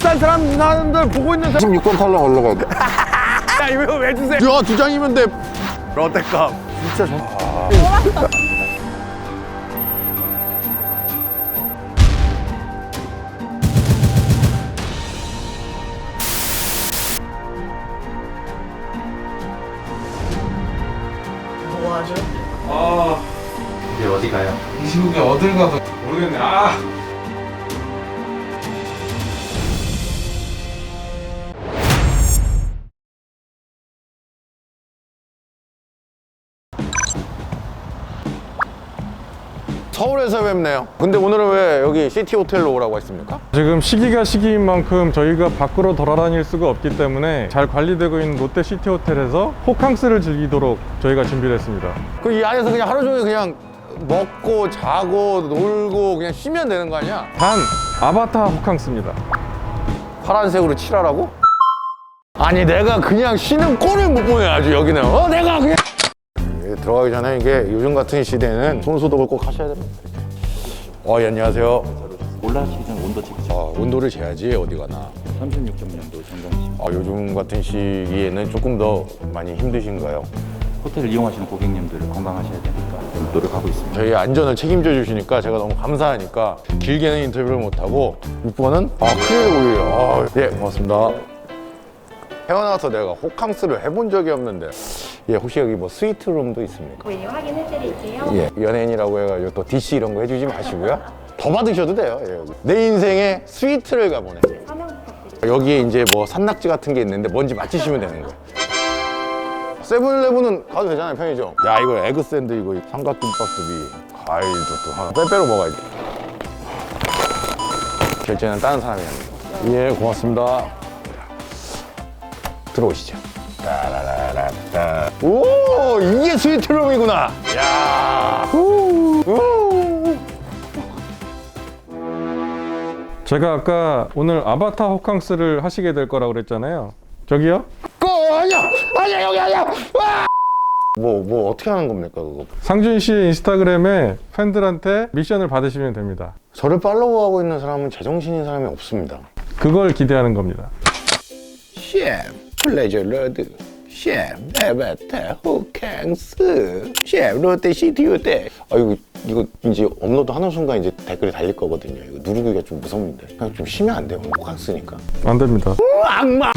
딴 사람 사람들 보고 있는 사람 16번 탈락 올라가야 돼. 야 이거 왜 주세요? 야, 두 장이면 돼. 롯데컵 진짜 좋다. 이제 어디 가요? 이 시국에 어딜 가서 모르겠네. 아! 서울에서 뵙네요. 근데 오늘은 왜 여기 시티 호텔로 오라고 했습니까? 지금 시기가 시기인 만큼 저희가 밖으로 돌아다닐 수가 없기 때문에 잘 관리되고 있는 롯데 시티 호텔에서 호캉스를 즐기도록 저희가 준비를 했습니다. 그 이 안에서 그냥 하루 종일 그냥 먹고 자고 놀고 그냥 쉬면 되는 거 아니야? 단 아바타 호캉스입니다. 파란색으로 칠하라고? 아니 내가 그냥 쉬는 꼴을 못 보네 아주 여기는 어 내가 그냥 예, 들어가기 전에 이게 요즘 같은 시대에는 손 소독을 꼭 하셔야 됩니다 어 예, 안녕하세요 올라가시기 전 온도 체크죠. 어, 온도를 재야지 어디 가나 36.0도 점검. 아, 요즘 같은 시기에는 조금 더 많이 힘드신가요? 호텔을 이용하시는 고객님들 건강하셔야 되니까 좀 노력하고 있습니다. 저희 안전을 책임져 주시니까 제가 너무 감사하니까 길게는 인터뷰를 못하고 6번은 아 큰일 오히려 아, 예 고맙습니다 태어나서 내가 호캉스를 해본 적이 없는데. 예 혹시 여기 뭐 스위트룸도 있습니까? 네, 확인해드릴게요. 예 연예인이라고 해가지고 또 DC 이런 거 해주지 마시고요. 더 받으셔도 돼요 예, 여기. 내 인생에 스위트를 가보네 부탁드립니다. 여기에 이제 뭐 산낙지 같은 게 있는데 뭔지 맞히시면 되는 거예요. 세븐일레븐은 가도 되잖아요 편의점. 야 이거 에그 샌드 이거 삼각김밥도 과일도 또 하나. 빼빼로 먹어야지. 결제는 다른 사람이 합니다. 예 고맙습니다 들어오시죠 따라라라따. 오 이게 스위트룸이구나 야 후, 후. 제가 아까 오늘 아바타 호캉스를 하시게 될 거라고 그랬잖아요. 저기요? 꺼 아니야 아니야 여기 아니야 뭐뭐 어떻게 하는 겁니까 그거 상준 씨의 인스타그램에 팬들한테 미션을 받으시면 됩니다. 저를 팔로우하고 있는 사람은 제정신인 사람이 없습니다. 그걸 기대하는 겁니다. 셰 플레저 로드 셰 에베테 호캉스 셰 롯데 시티 호텔 아 이거 이거 이제 업로드 하는 순간 이제 댓글이 달릴 거거든요. 이거 누르기가 좀 무섭는데 그냥 좀 쉬면 안 돼요. 호캉스니까. 안 됩니다. 악마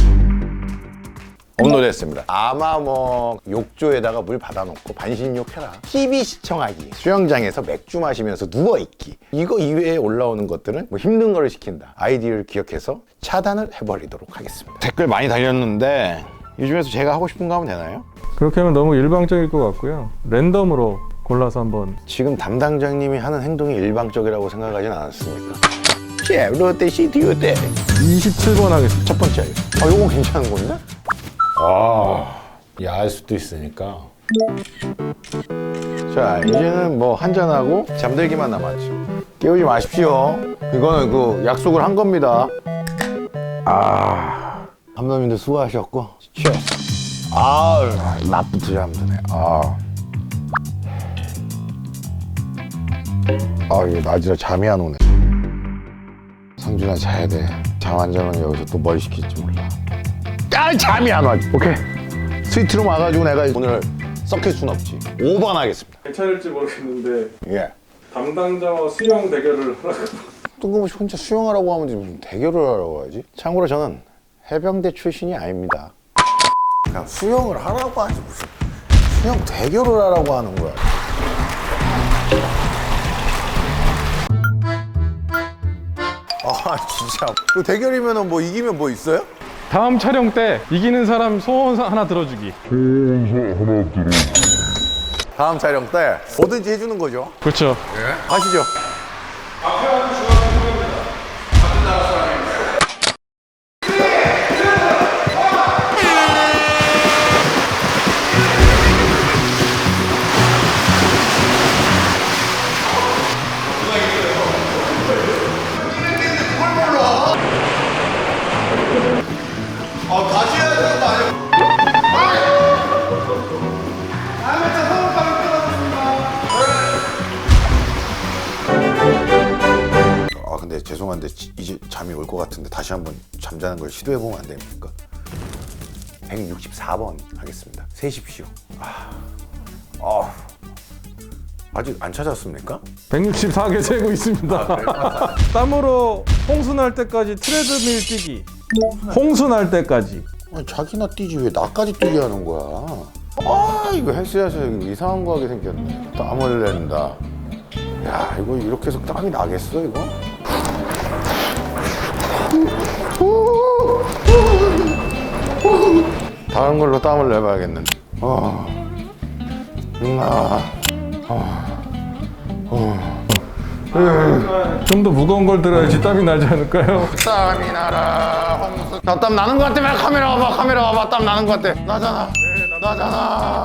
업로드했습니다. 아마 뭐 욕조에다가 물 받아놓고 반신욕해라. TV 시청하기, 수영장에서 맥주 마시면서 누워 있기. 이거 이외에 올라오는 것들은 뭐 힘든 거를 시킨다. 아이디를 기억해서 차단을 해버리도록 하겠습니다. 댓글 많이 달렸는데 이 중에서 제가 하고 싶은 거 하면 되나요? 그렇게 하면 너무 일방적일 것 같고요. 랜덤으로 골라서 한번 지금 담당자님이 하는 행동이 일방적이라고 생각하진 않았습니까? 셰 롯데 시티 호텔 27번 하겠습니다. 첫 번째 아 요거 괜찮은 건데? 아. 야할 수도 있으니까. 자 이제는 뭐 한잔하고 잠들기만 남았죠 깨우지 마십시오. 이거는 그 약속을 한 겁니다. 아. 감독님들 수고하셨고. 치어스 아 낮부터 잠드네. 아. 아, 이거 낮이라 잠이 안 오네. 상준아, 자야 돼. 잠 안 자면 여기서 또 뭘 시킬지 몰라. 아, 잠이 안 와. 오케이. 스위트룸 와가지고 내가 오늘 썩힐 순 없지. 5번 하겠습니다. 괜찮을지 모르겠는데 예. 담당자와 수영 대결을 하라고. 뜬금없이 혼자 수영하라고 하면 무슨 대결을 하라고 하지? 참고로 저는 해병대 출신이 아닙니다. 그냥 수영을 하라고 하지 무슨 수영 대결을 하라고 하는 거야. 아 진짜 그 대결이면은 뭐 이기면 뭐 있어요? 다음 촬영 때 이기는 사람 소원 하나 들어주기. 다음 촬영 때 뭐든지 해주는 거죠. 그렇죠. 가시죠. 지- 이제 잠이 올 것 같은데 다시 한번 잠자는 걸 시도해 보면 안 됩니까? 164번 하겠습니다. 세십시오. 아, 아, 아직 안 찾았습니까? 164개 세고 있습니다. 땀으로 홍수 날 때까지 트레드밀 뛰기. 홍수 날 때까지. 아니, 자기나 뛰지 왜 나까지 뛰게 하는 거야? 아 이거 헬스장에서 이상한 거 하게 생겼네. 땀을 낸다. 야 이거 이렇게 해서 땀이 나겠어 이거? 다른 걸로 땀을 내봐야겠는데. 아, 음, 아, 좀더 무거운 걸 들어야지 땀이 나지 않을까요? 땀이 나라. 나땀 나는 거 같아. 막 카메라 와봐. 카메라 와봐. 땀 나는 거 같아. 나잖아. 나잖아.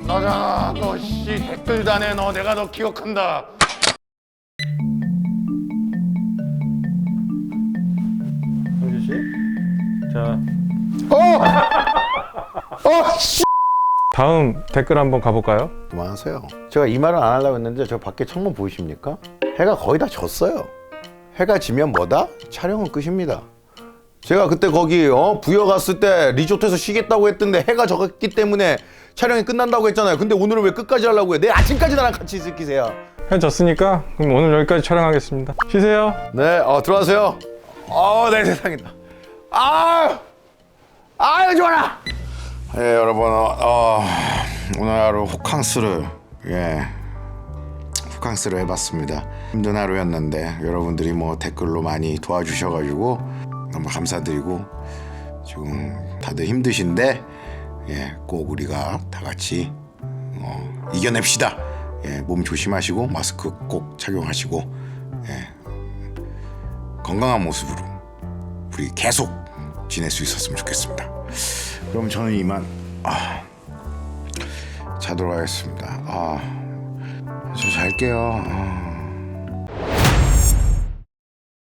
나잖아. 너 씨 댓글 다네. 너 내가 너 기억한다. 씨. 자, 어 씨. 다음 댓글 한번 가볼까요? 그만하세요. 제가 이 말은 안 하려고 했는데 저 밖에 창문 보이십니까? 해가 거의 다 졌어요. 해가 지면 뭐다? 촬영은 끝입니다. 제가 그때 거기 어 부여 갔을 때 리조트에서 쉬겠다고 했던데 해가 졌기 때문에 촬영이 끝난다고 했잖아요. 근데 오늘은 왜 끝까지 하려고 해? 내일 아침까지 나랑 같이 있을 기세요. 해졌으니까 그럼 오늘 여기까지 촬영하겠습니다. 쉬세요. 네, 어 들어가세요. 어, 내 세상이다. 아, 아유 좋아라. 예, 여러분, 어, 어, 오늘 하루 호캉스를 예 호캉스를 해봤습니다. 힘든 하루였는데 여러분들이 뭐 댓글로 많이 도와주셔가지고 너무 감사드리고 지금 다들 힘드신데 예, 꼭 우리가 다 같이 어, 이겨냅시다. 예, 몸 조심하시고 마스크 꼭 착용하시고 예, 건강한 모습으로 우리 계속 지낼 수 있었으면 좋겠습니다. 그럼 저는 이만 아, 자도록 하겠습니다. 아, 저 잘게요. 아.